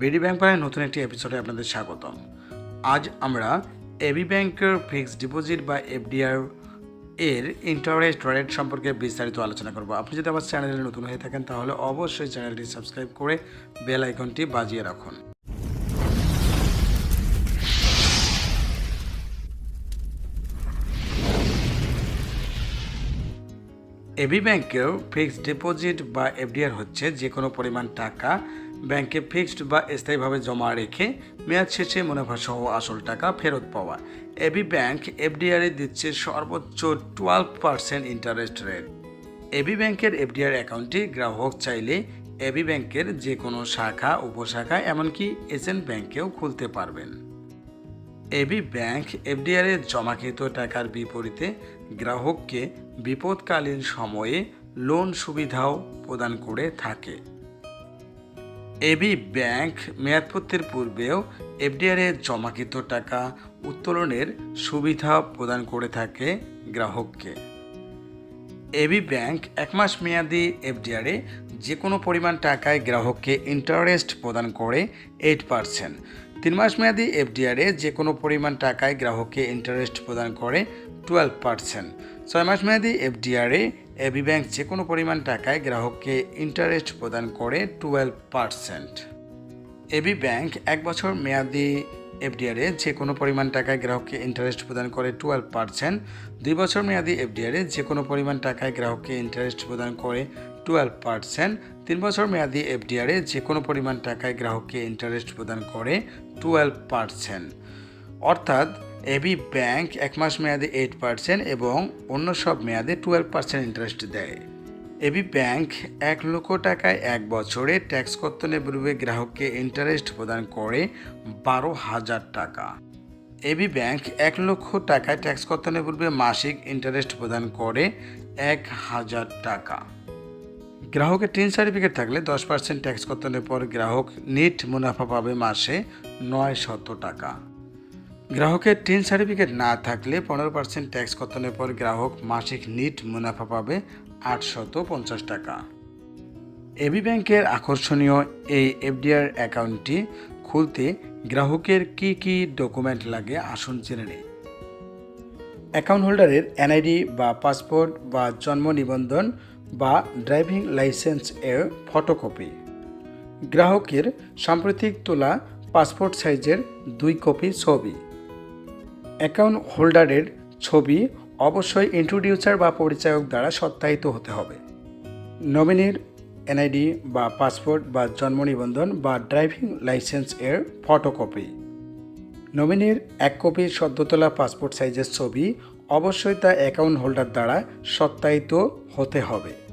BD bank নতুন একটি এপিসোডে আপনাদের স্বাগতম। আজ আমরা এবি ব্যাংকের ফিক্সড ডিপোজিট বা এফডিআর এর ইন্টারেস্ট রেট সম্পর্কে বিস্তারিত আলোচনা করব। আপনি যদি আমার চ্যানেলে নতুন হয়ে থাকেন, তাহলে অবশ্যই চ্যানেলটি সাবস্ক্রাইব করে বেল আইকনটি বাজিয়ে রাখুন। এবি ব্যাংকেও ফিক্সড ডিপোজিট বা এফডিআর হচ্ছে যে কোনো পরিমাণ টাকা ব্যাংকে ফিক্সড বা স্থায়ীভাবে জমা রেখে মেয়াদ শেষে মুনাফা সহ আসল টাকা ফেরত পাওয়া। এবি ব্যাংক এফডিআর দিচ্ছে সর্বোচ্চ twelve percent interest rate AB ব্যাংকের এফডিআর অ্যাকাউন্টটি গ্রাহক চাইলে এবি ব্যাংকের যে কোনো শাখা উপশাখা এমনকি এজেন্ট ব্যাংকেও খুলতে পারবেন। এবি ব্যাংক এফডিআর জমাকৃত টাকার বিপরীতে গ্রাহককে বিপদকালীন সময়ে লোন সুবিধাও প্রদান করে থাকে। এবি ব্যাংক মেয়াদপত্রের পূর্বেও এফডিআর জমাকৃত টাকা উত্তোলনের সুবিধা প্রদান করে থাকে গ্রাহককে। এবি ব্যাংক এক মাস মেয়াদি এফডিআরে যে কোনো পরিমাণ টাকায় গ্রাহককে ইন্টারেস্ট প্রদান করে এইট পার্সেন্ট। তিন মাস মেয়াদি এফডিআরে যে কোনো পরিমাণ টাকায় গ্রাহককে ইন্টারেস্ট প্রদান করে টুয়েলভ পার্সেন্ট। ছয় মাস মেয়াদি এফডিআরে এবি ব্যাংক যে কোনো পরিমাণ টাকায় গ্রাহককে ইন্টারেস্ট প্রদান করে টুয়েলভ পার্সেন্ট এবি ব্যাংক এক বছর মেয়াদি এফডিআরে যে কোনো পরিমাণ টাকায় গ্রাহককে ইন্টারেস্ট প্রদান করে টুয়েলভ পার্সেন্ট দুই বছর মেয়াদি এফডিআরে যে কোনো পরিমাণ টাকায় গ্রাহককে ইন্টারেস্ট প্রদান করে টুয়েলভ পার্সেন্ট তিন বছর মেয়াদি এফডিআরে যে কোনো পরিমাণ টাকায় গ্রাহককে ইন্টারেস্ট প্রদান করে টুয়েলভ পার্সেন্ট অর্থাৎ এবি ব্যাংক এক মাস মেয়াদে এইট পার্সেন্ট এবং অন্য সব মেয়াদে টুয়েলভ পার্সেন্ট ইন্টারেস্ট দেয়। এবি ব্যাংক এক লক্ষ টাকায় এক বছরে ট্যাক্স কর্তনের পূর্বে গ্রাহককে ইন্টারেস্ট প্রদান করে বারো হাজার টাকা। এবি ব্যাংক এক লক্ষ টাকায় ট্যাক্স কর্তনের পূর্বে মাসিক ইন্টারেস্ট প্রদান করে এক হাজার টাকা। গ্রাহকের টিন সার্টিফিকেট থাকলে দশ পার্সেন্ট ট্যাক্স কর্তনের পর গ্রাহক নিট মুনাফা পাবে মাসে নয় শত টাকা। গ্রাহকের টিন সার্টিফিকেট না থাকলে পনেরো পার্সেন্ট ট্যাক্স কর্তনের পর গ্রাহক মাসিক নিট মুনাফা পাবে আটশত পঞ্চাশ টাকা। এবি ব্যাংকের আকর্ষণীয় এই এফডিআর অ্যাকাউন্টটি খুলতে গ্রাহকের কি কি ডকুমেন্ট লাগে আসুন জেনে নেই। অ্যাকাউন্ট হোল্ডারের এনআইডি বা পাসপোর্ট বা জন্ম নিবন্ধন বা ড্রাইভিং লাইসেন্স এর ফটোকপি। গ্রাহকের সাম্প্রতিক তোলা পাসপোর্ট সাইজের দুই কপি ছবি। অ্যাকাউন্ট হোল্ডারের ছবি অবশ্যই ইন্ট্রোডিউসার বা পরিচায়ক দ্বারা সত্যায়িত হতে হবে। নমিনির এনআইডি বা পাসপোর্ট বা জন্ম নিবন্ধন বা ড্রাইভিং লাইসেন্স এর ফটোকপি। নমিনির এক কপি সদ্য তোলা পাসপোর্ট সাইজের ছবি অবশ্যই তা অ্যাকাউন্ট হোল্ডার দ্বারা সত্যায়িত হতে হবে।